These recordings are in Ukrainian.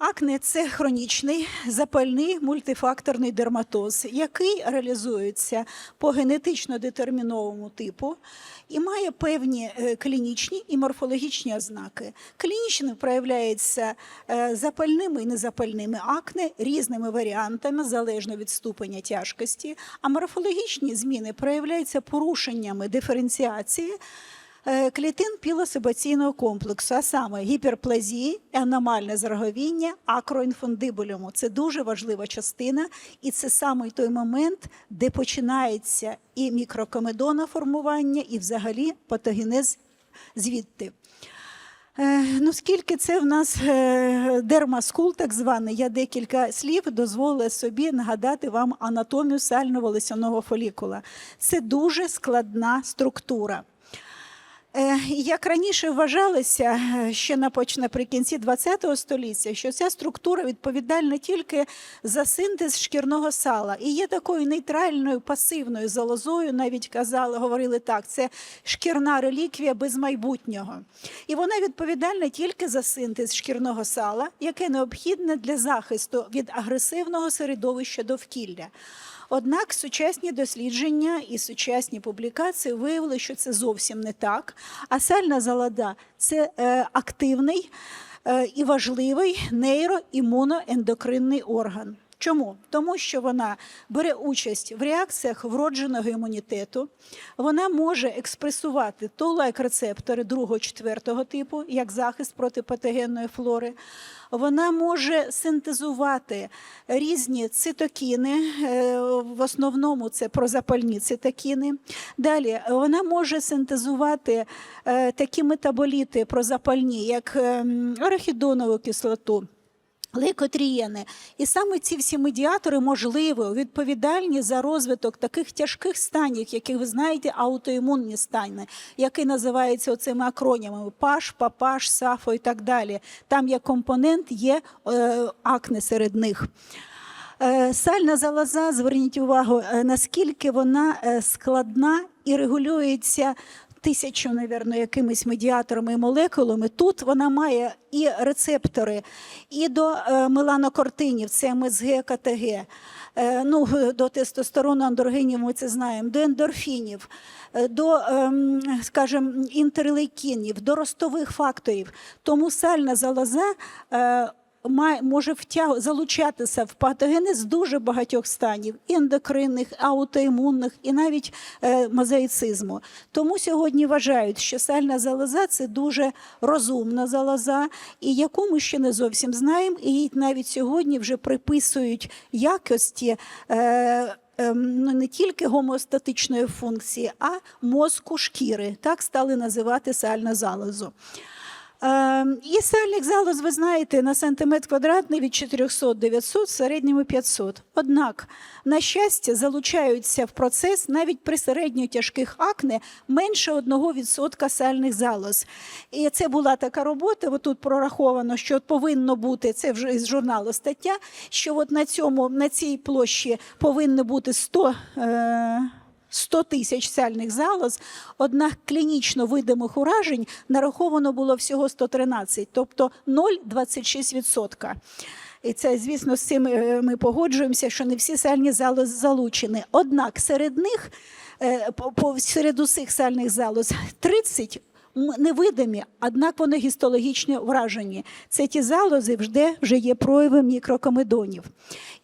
Акне це хронічний запальний мультифакторний дерматоз, який реалізується по генетично детермінованому типу і має певні е, клінічні і морфологічні ознаки. Клінічно проявляється е, запальними і незапальними акне різними варіантами залежно від ступеня тяжкості, а морфологічні зміни проявляються порушеннями диференціації клітин пілосебаційного комплексу, а саме гіперплазії, аномальне зроговіння, акроінфундибулюму. Це дуже важлива частина, і це саме той момент, де починається і мікрокомедона формування, і взагалі патогенез звідти. Е, Ну, скільки це в нас е, дермаскул, так званий, я декілька слів дозволила собі нагадати вам анатомію сально-волосяного фолікула. Це дуже складна структура. Е, Як раніше вважалося е, ще наприкінці ХХ століття, що ця структура відповідальна тільки за синтез шкірного сала і є такою нейтральною пасивною залозою, навіть казали, говорили так, це шкірна реліквія без майбутнього. І вона відповідальна тільки за синтез шкірного сала, яке необхідне для захисту від агресивного середовища довкілля. Однак сучасні дослідження і сучасні публікації виявили, що це зовсім не так. А сальна залада це е, активний е, і важливий нейроімуноендокринний орган. Чому? Тому що вона бере участь в реакціях вродженого імунітету, вона може експресувати то лайк-рецептори другого, четвертого типу, як захист проти патогенної флори. Вона може синтезувати різні цитокіни, е, в основному це прозапальні цитокіни. Далі вона може синтезувати е, такі метаболіти прозапальні, як ем, арахідонову кислоту. Лейкотрієни. І саме ці всі медіатори можливо відповідальні за розвиток таких тяжких станів, яких ви знаєте, аутоімунні стани, які називаються оцими акронімами ПАШ, ПАПАШ, САФО і так далі. Там є компонент, є е, акне серед них. Е, Сальна залоза, зверніть увагу, е, наскільки вона складна і регулюється тисячу, навірно, якимись медіаторами і молекулами. Тут вона має і рецептори, і до е, меланокортинів, це МСГ, КТГ, е, ну, до тестостерону, андрогенів, ми це знаємо, до ендорфінів, е, до, ем, скажімо, інтерлейкінів, до ростових факторів. Тому сальна залоза може втяг, залучатися в патогени з дуже багатьох станів ендокринних, аутоімунних і навіть е, мозаїцизму. Тому сьогодні вважають, що сальна залоза це дуже розумна залоза, і яку ми ще не зовсім знаємо, і їй навіть сьогодні вже приписують якості. Е, ем, Ну, не тільки гомеостатичної функції, а мозку шкіри. Так стали називати сальну залозу. Ем, І сальник залоз, ви знаєте, на сантиметр квадратний від 400-900, в середньому 500. Однак, на щастя, залучаються в процес навіть при середньо тяжких акне менше 1% сальних залоз. І це була така робота, от тут прораховано, що повинно бути, це вже із журналу стаття, що от на, цьому, на цій площі повинно бути 100... Е- 100 тисяч сальних залоз, однак клінічно видимих уражень нараховано було всього 113, тобто 0,26%. І це, звісно, з цим е, ми погоджуємося, що не всі сальні залози залучені. Однак серед них, е, серед усіх сальних залоз, 30 м- невидимі, однак вони гістологічно вражені. Це ті залози, де вже є прояви мікрокомедонів.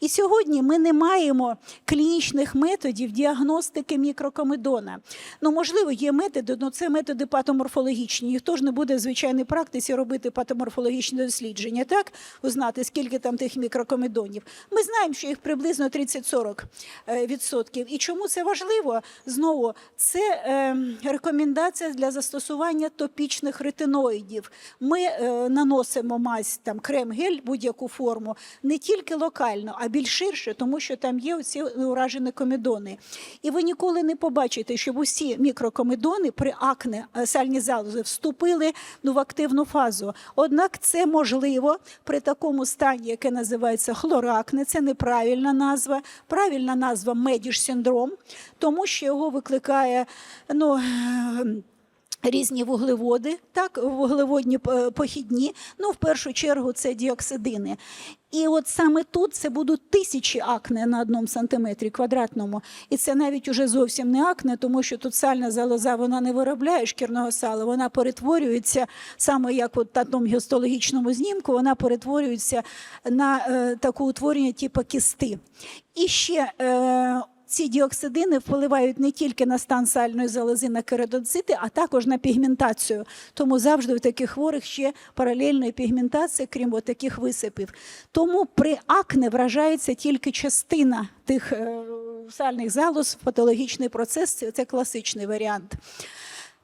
І сьогодні ми не маємо клінічних методів діагностики мікрокомедона. Ну, можливо, є методи, але це методи патоморфологічні. Ніхто ж не буде в звичайній практиці робити патоморфологічне дослідження, так? Узнати, скільки там тих мікрокомедонів. Ми знаємо, що їх приблизно 30-40 е, відсотків. І чому це важливо? Знову, це е, рекомендація для застосування топічних ретиноїдів. Ми е, наносимо мазь, там, крем-гель, будь-яку форму, не тільки локально, а більш ширше, тому що там є оці уражені комедони. І ви ніколи не побачите, щоб усі мікрокомедони при акне е, сальні залози вступили ну, в активну фазу. Однак це можливо при такому стані, яке називається хлоракне, це неправильна назва. Правильна назва медіж синдром, тому що його викликає ну, Різні вуглеводи, так, вуглеводні е, похідні. Ну, в першу чергу, це діоксидини. І от саме тут це будуть тисячі акне на одному сантиметрі квадратному. І це навіть уже зовсім не акне, тому що тут сальна залоза вона не виробляє шкірного сала, вона перетворюється саме як от на тому гістологічному знімку, вона перетворюється на е, таку утворення, типу кісти. І ще е, ці діоксидини впливають не тільки на стан сальної залози, на кератоцити, а також на пігментацію. Тому завжди у таких хворих ще паралельна пігментація, крім таких висипів. Тому при акне вражається тільки частина тих е, сальних залоз, патологічний процес це, це класичний варіант.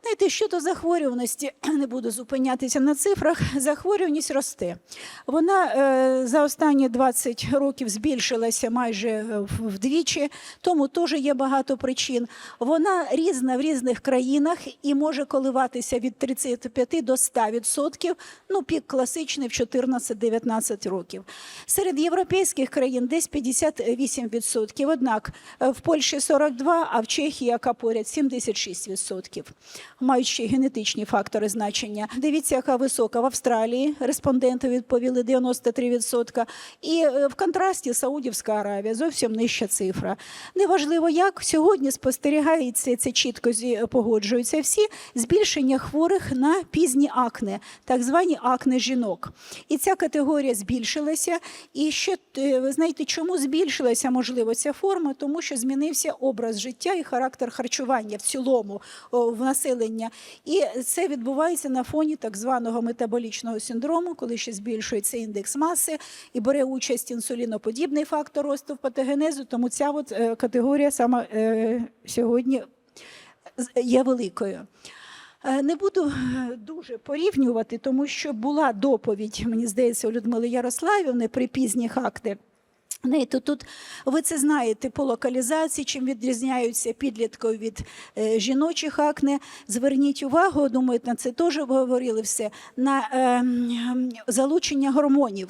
Знаєте, щодо захворюваності, не буду зупинятися на цифрах. Захворюваність росте. Вона е, за останні 20 років збільшилася майже е, вдвічі, тому теж є багато причин. Вона різна в різних країнах і може коливатися від 35 до 100%. Ну, пік класичний в 14-19 років. Серед європейських країн десь 58%. Однак е, в Польщі 42, а в Чехії, яка поряд, 76% мають ще генетичні фактори значення. Дивіться, яка висока в Австралії. Респонденти відповіли 93%. І е, в контрасті Саудівська Аравія зовсім нижча цифра. Неважливо, як сьогодні спостерігається це чітко погоджуються всі збільшення хворих на пізні акне, так звані акне жінок. І ця категорія збільшилася. І ще е, ви знаєте, чому збільшилася можливо ця форма? Тому що змінився образ життя і характер харчування в цілому в населення. І це відбувається на фоні так званого метаболічного синдрому, коли ще збільшується індекс маси і бере участь інсуліноподібний фактор росту в патогенезу. Тому ця от, е, категорія саме е, сьогодні є великою. Е, Не буду дуже порівнювати, тому що була доповідь, мені здається, у Людмили Ярославівни при пізніх актах. Знаєте, тут ви це знаєте по локалізації, чим відрізняються підліткові від е, жіночих акне. Зверніть увагу, думаю, на це теж говорили все, на е, залучення гормонів.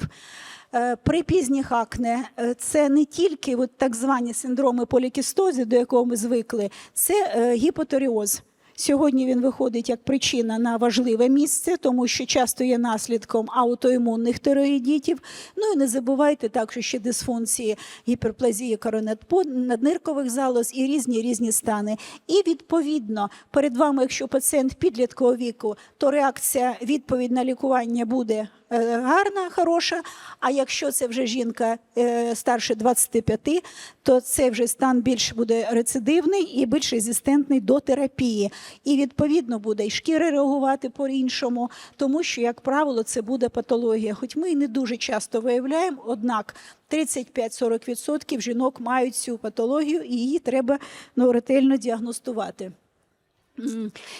Е, При пізніх акне е, це не тільки от так звані синдроми полікістозі, до якого ми звикли, це е, гіпоторіоз. Сьогодні він виходить як причина на важливе місце, тому що часто є наслідком аутоімунних тероїдітів. Ну і не забувайте також ще дисфункції гіперплазії коронадниркових залоз і різні різні стани. І відповідно перед вами, якщо пацієнт підліткового віку, то реакція відповідь на лікування буде гарна, хороша. А якщо це вже жінка е, старше 25, то це вже стан більш буде рецидивний і більш резистентний до терапії. І відповідно буде і шкіра реагувати по-іншому, тому що, як правило, це буде патологія. Хоч ми і не дуже часто виявляємо, однак 35-40% жінок мають цю патологію, і її треба ну, ретельно діагностувати.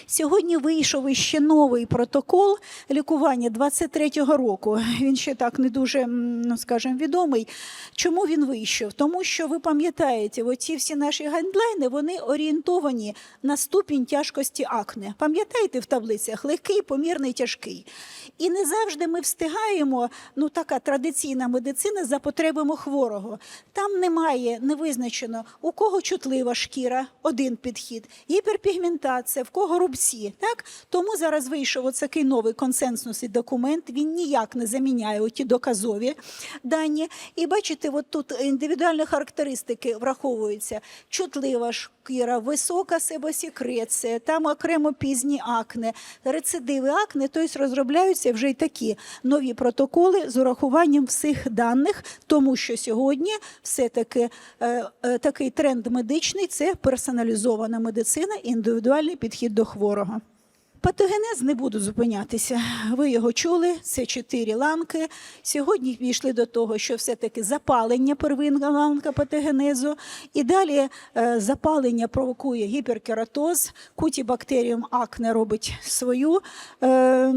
Сьогодні вийшов іще новий протокол лікування 23-го року. Він ще так не дуже, ну скажімо, відомий. Чому він вийшов? Тому що ви пам'ятаєте, оці всі наші гайдлайни вони орієнтовані на ступінь тяжкості акне. Пам'ятаєте в таблицях легкий, помірний, тяжкий. І не завжди ми встигаємо. Ну, така традиційна медицина за потребами хворого. Там немає не визначено, у кого чутлива шкіра, один підхід, гіперпігментація, в кого рубці. Так? Тому зараз вийшов оцякий новий консенсусний документ. Він ніяк не заміняє оті доказові дані. І бачите, от тут індивідуальні характеристики враховуються. Чутлива шкіра, висока себосекреція, там окремо пізні акне, рецидиви акне, тобто розробляються вже й такі нові протоколи з урахуванням всіх даних, тому що сьогодні все-таки е, е, такий тренд медичний це персоналізована медицина, індивідуальний підхід до хворого. Патогенез не буду зупинятися. Ви його чули. Це чотири ланки. Сьогодні пішли до того, що все-таки запалення первинна ланка патогенезу. І далі е, запалення провокує гіперкератоз, кутібактеріум акне робить свою е,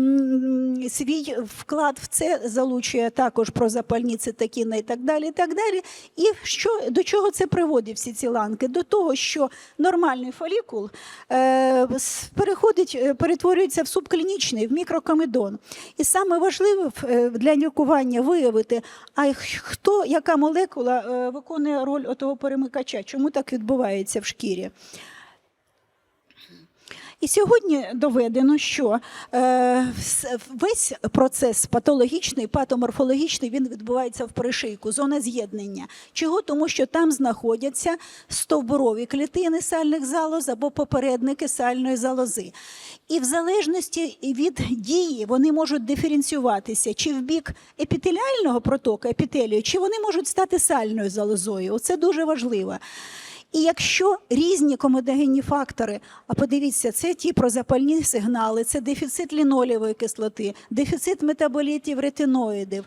свій вклад в це залучує також прозапальні цитокіни і так далі. І так далі. І що до чого це приводить всі ці ланки? До того, що нормальний фолікул е, переходить, перетворюється в субклінічний, в мікрокомедон. І саме важливе в- е, для лікування виявити, а хто, яка молекула е, виконує роль отого перемикача, чому так відбувається в шкірі. І сьогодні доведено, що е, весь процес патологічний, патоморфологічний, він відбувається в перешийку, зона з'єднання. Чого? Тому що там знаходяться стовбурові клітини сальних залоз або попередники сальної залози. І в залежності від дії вони можуть диференціюватися чи в бік епітеліального протоку, епітелію, чи вони можуть стати сальною залозою. Це дуже важливо. І якщо різні комедогенні фактори, а подивіться, це ті прозапальні сигнали, це дефіцит лінолівої кислоти, дефіцит метаболітів ретиноїдів,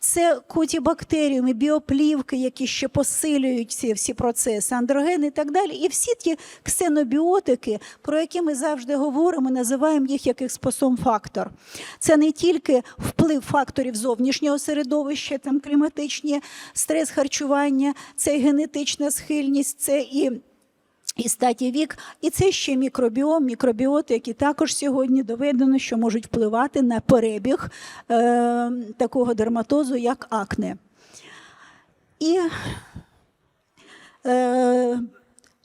це кутібактеріуми, біоплівки, які ще посилюють ці всі процеси, андрогени і так далі. І всі ті ксенобіотики, про які ми завжди говоримо, називаємо їх як експосом-фактор. Це не тільки вплив факторів зовнішнього середовища, там кліматичні стрес харчування, це генетична схильність, це і і статі вік, і це ще мікробіом, мікробіоти, які також сьогодні доведено, що можуть впливати на перебіг е, такого дерматозу, як акне. І е,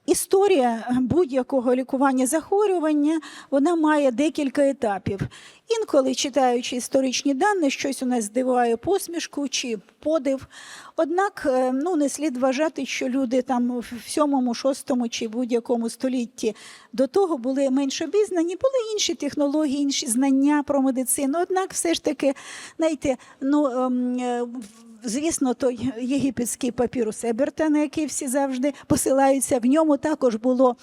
історія будь-якого лікування захворювання вона має декілька етапів. Інколи, читаючи історичні дані, щось у нас здиває посмішку чи подив. Однак е, ну, не слід вважати, що люди там в 7, 6 чи будь-якому столітті до того були менш обізнані, були інші технології, інші знання про медицину. Однак, все ж таки, знаєте, ну. Ем, в- Звісно, той єгипетський папірус Еберта, на який всі завжди посилаються, в ньому також було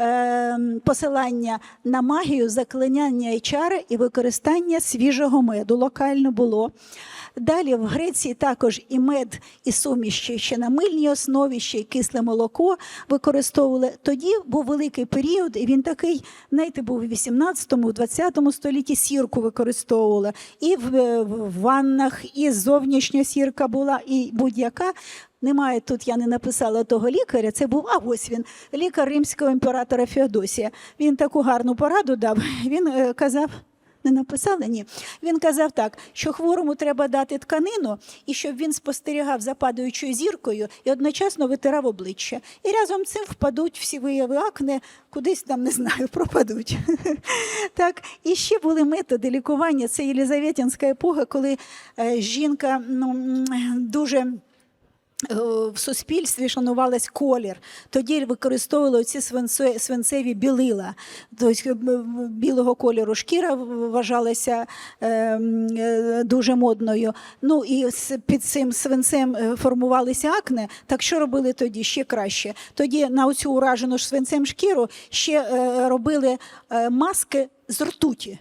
е, посилання на магію, заклиняння і чари і використання свіжого меду. Локально було. Далі в Греції також і мед, і суміші ще на мильній основі, ще й кисле молоко використовували. Тоді був великий період, і він такий, знаєте, був у 18-му, 20-му столітті сірку використовували. І в, в ваннах, і зовнішня сірка була, і будь-яка. Немає тут, я не написала того лікаря. Це був, а ось він, лікар римського імператора Феодосія. Він таку гарну пораду дав. Він е, казав. Не написали? Ні. Він казав так, що хворому треба дати тканину, і щоб він спостерігав за падаючою зіркою і одночасно витирав обличчя. І разом цим впадуть всі вияви акне, кудись там, не знаю, пропадуть. Так, і ще були методи лікування. Це Єлизаветінська епоха, коли е, жінка ну, дуже. Е, В суспільстві шанувалась колір. Тоді використовували ці свинце- свинцеві білила. Тобто е, білого кольору шкіра вважалася е, дуже модною. Ну і під цим свинцем формувалися акне. Так що робили тоді? Ще краще. Тоді на оцю уражену свинцем шкіру ще робили маски з ртуті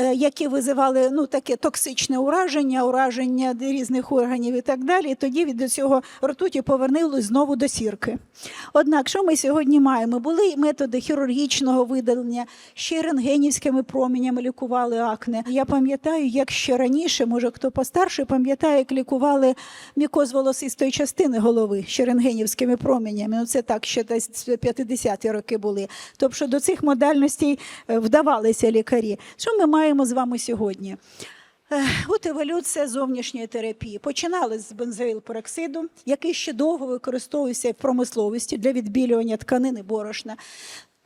які визивали ну, таке токсичне ураження, ураження різних органів і так далі. І тоді від цього ртуті повернулись знову до сірки. Однак, що ми сьогодні маємо? Були методи хірургічного видалення, ще рентгенівськими променями лікували акне. Я пам'ятаю, як ще раніше, може хто постарше, пам'ятає, як лікували мікоз волосистої частини голови ще рентгенівськими променями. Ну, це так, ще десь 50-ті роки були. Тобто до цих модальностей е, вдавалися лікарі. Що ми маємо з вами сьогодні? От еволюція зовнішньої терапії. Починали з бензоїлпероксиду, який ще довго використовувався в промисловості для відбілювання тканини борошна.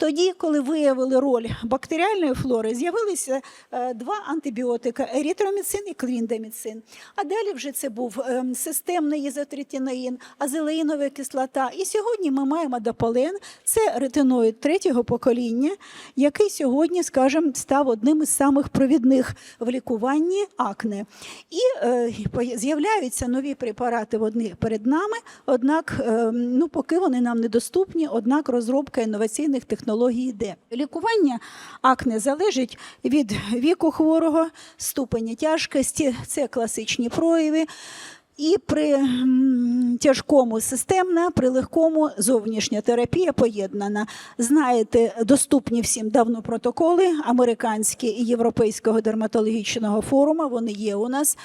Тоді, коли виявили роль бактеріальної флори, з'явилися е, два антибіотика еритроміцин і кліндаміцин. А далі вже це був ем, системний ізотретинаїн, азелеїнова кислота. І сьогодні ми маємо дополен, це ретиноїд третього покоління, який сьогодні, скажімо, став одним із самих провідних в лікуванні акне. І е, з'являються нові препарати перед нами, однак е, ну, поки вони нам недоступні, однак розробка інноваційних технологій йде. Лікування акне залежить від віку хворого, ступеня тяжкості, це класичні прояви. І при тяжкому системна, при легкому зовнішня терапія поєднана. Знаєте, доступні всім давно протоколи американські і Європейського дерматологічного форуму. Вони є у нас.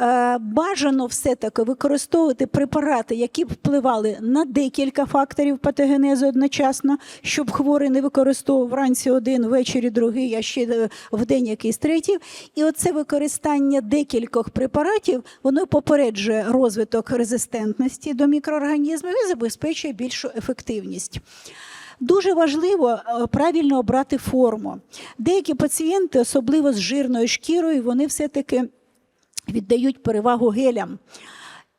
Е, Бажано все-таки використовувати препарати, які б впливали на декілька факторів патогенезу одночасно, щоб хворий не використовував вранці один, ввечері другий, а ще е, в день якийсь третій. І оце використання декількох препаратів воно попереджує розвиток резистентності до мікроорганізмів і забезпечує більшу ефективність. Дуже важливо е, правильно обрати форму. Деякі пацієнти, особливо з жирною шкірою, вони все-таки віддають перевагу гелям.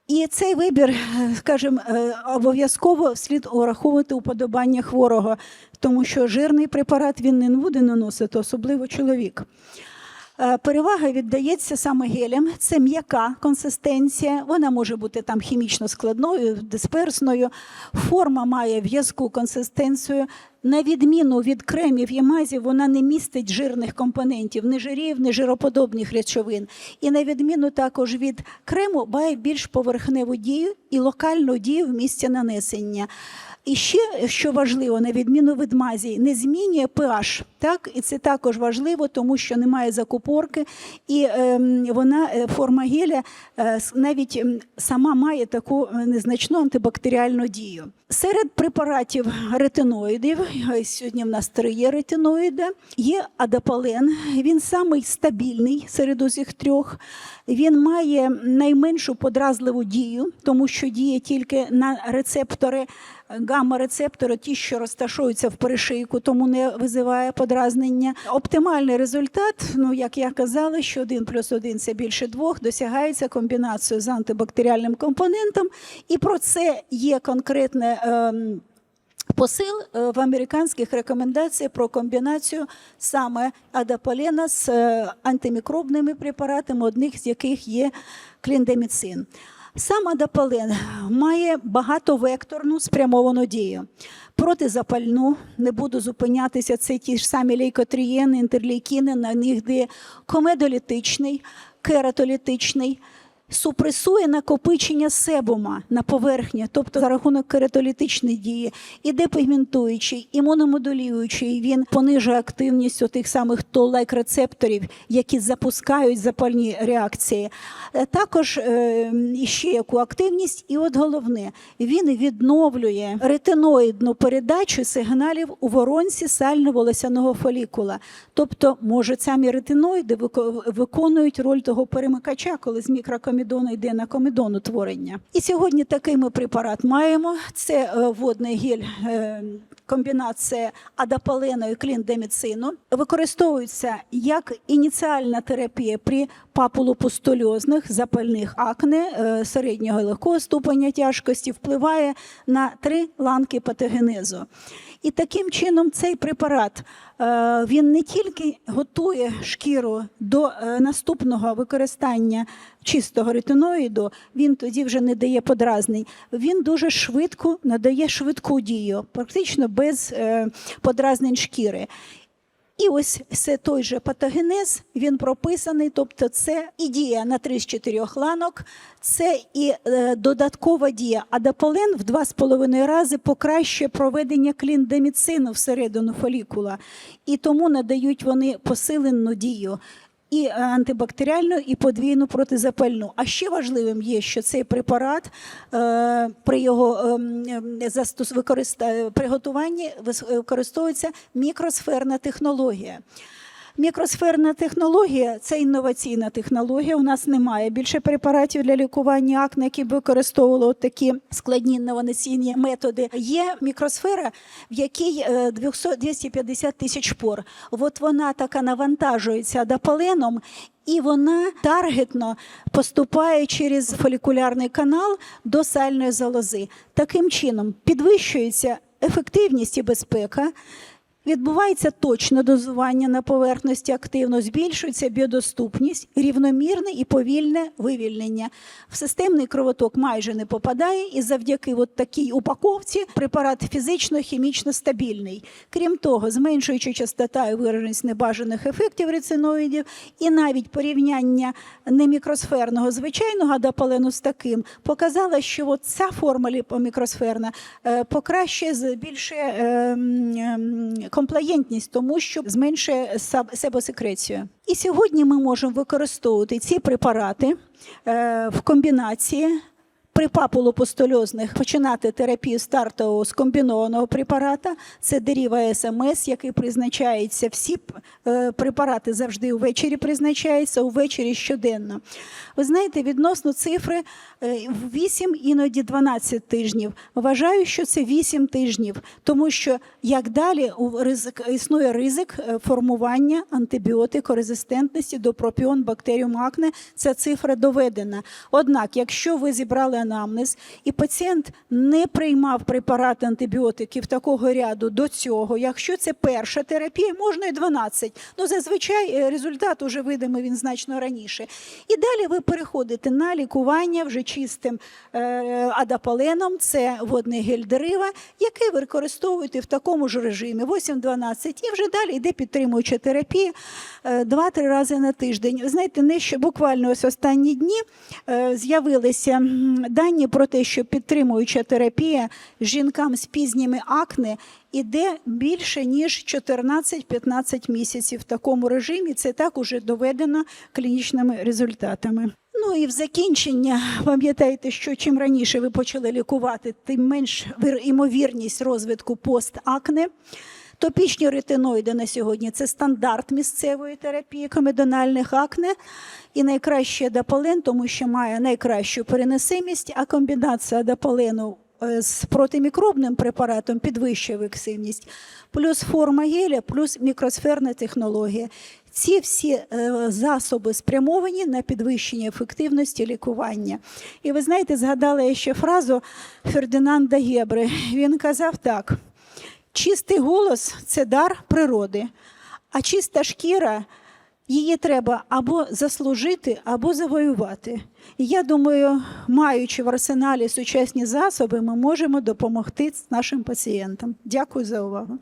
І цей вибір, скажімо, е, обов'язково слід ураховувати уподобання хворого, тому що жирний препарат він не буде наносити, особливо чоловік. Е, Перевага віддається саме гелям. Це м'яка консистенція. Вона може бути там хімічно складною, дисперсною. Форма має в'язку консистенцію. На відміну від кремів і мазів, вона не містить жирних компонентів, ні жирів, ні жироподобних речовин. І на відміну також від крему, має більш поверхневу дію і локальну дію в місці нанесення. І ще, що важливо, на відміну від мазі, не змінює pH. Так? І це також важливо, тому що немає закупорки, і ем, вона, е, форма геля е, навіть сама має таку е, незначну антибактеріальну дію. Серед препаратів ретиноїдів, сьогодні в нас три є ретиноїди, є адапален. Він самий стабільний серед усіх трьох. Він має найменшу подразливу дію, тому що діє тільки на рецептори гамма-рецептори, ті, що розташуються в перешийку, тому не визиває подразнення. Оптимальний результат, ну як я казала, що 1 плюс 1 – це більше двох, досягається комбінацією з антибактеріальним компонентом, і про це є конкретне. ем, Посил е, в американських рекомендаціях про комбінацію саме адапалена з е, антимікробними препаратами, одних з яких є кліндеміцин. Сам адапален має багатовекторну спрямовану дію. Протизапальну, не буду зупинятися, це ті ж самі лейкотрієни, інтерлейкіни, на них де комедолітичний, кератолітичний, супресує накопичення себума на поверхні, тобто за рахунок кератолітичної дії, і депігментуючий, імуномодулюючий, він понижує активність тих самих тол-лайк рецепторів, які запускають запальні реакції. Е, Також е, ще яку активність, і от головне, він відновлює ретиноїдну передачу сигналів у воронці сально-волосяного фолікула. Тобто, може, самі ретиноїди виконують роль того перемикача, коли з мікрокомідону йде на комідонутворення. І сьогодні такий ми препарат маємо. Це е, водний гель. е, Комбінація адапалену і кліндеміцину використовується як ініціальна терапія при папулопустульозних запальних акне е, середнього і легкого ступеня тяжкості, впливає на три ланки патогенезу. І таким чином цей препарат е, він не тільки готує шкіру до е, наступного використання чистого ретиноїду, він тоді вже не дає подразнень. Він дуже швидко надає швидку дію, практично без подразнень шкіри. І ось це той же патогенез, він прописаний, тобто це і дія на 3 з 4 ланок, це і е, додаткова дія. адаполен в 2,5 рази покращує проведення кліндеміцину всередину фолікула. І тому надають вони посилену дію. І е, антибактеріальну, і подвійну протизапальну. А ще важливим є, що цей препарат е, при його ем, ем, застос... використа... приготуванні використовується мікросферна технологія. Мікросферна технологія це інноваційна технологія. У нас немає більше препаратів для лікування акне, які б використовували такі складні інноваційні методи. Є мікросфера, в якій е, 200 250 тисяч пор. От вона така навантажується адапаленом. І вона таргетно поступає через фолікулярний канал до сальної залози. Таким чином підвищується ефективність і безпека, Відбувається точне дозування на поверхності активно, збільшується біодоступність, рівномірне і повільне вивільнення. В системний кровоток майже не попадає, і завдяки от такій упаковці препарат фізично-хімічно стабільний. Крім того, зменшуючи частота і вираженість небажаних ефектів рециноїдів, і навіть порівняння немікросферного звичайного адапалену з таким показало, що от ця форма ліпомікросферна е, покращує, збільшує е, м, ем, комплаєнтність, тому що зменшує себосекрецію. І сьогодні ми можемо використовувати ці препарати е, в комбінації При папулопустульозних починати терапію стартову з комбінованого препарата. Це деріва СМС, який призначається. Всі е, препарати завжди увечері призначаються, увечері щоденно. Ви знаєте, відносно цифри е, 8, іноді 12 тижнів. Вважаю, що це 8 тижнів, тому що як далі існує ризик е, формування антибіотикорезистентності до пропіон бактеріум акне. Ця цифра доведена. Однак, якщо ви зібрали анамнез і пацієнт не приймав препарати антибіотиків такого ряду до цього, якщо це перша терапія, можна і 12. Ну зазвичай е, результат уже видимий він значно раніше. І далі ви переходите на лікування вже чистим е, адапаленом, це водний гель дерива, який ви використовуєте в такому ж режимі 8-12, і вже далі йде підтримуюча терапія е, 2-3 рази на тиждень. Знаєте, не що буквально ось останні дні е, з'явилися дані про те, що підтримуюча терапія жінкам з пізніми акне іде більше ніж 14-15 місяців в такому режимі. Це так уже доведено клінічними результатами. Ну і в закінчення пам'ятайте, що чим раніше ви почали лікувати, тим менш ймовірність розвитку постакне. Топічні ретиноїди на сьогодні це стандарт місцевої терапії комедональних акне. І найкраще адапален, тому що має найкращу переносимість, а комбінація адапалену е, з протимікробним препаратом підвищує виксивність, плюс форма геля, плюс мікросферна технологія. Ці всі е, засоби спрямовані на підвищення ефективності лікування. І ви знаєте, згадала я ще фразу Фердинанда Гебре. Він казав так: чистий голос це дар природи, а чиста шкіра. Її треба або заслужити, або завоювати. І я думаю, маючи в арсеналі сучасні засоби, ми можемо допомогти нашим пацієнтам. Дякую за увагу.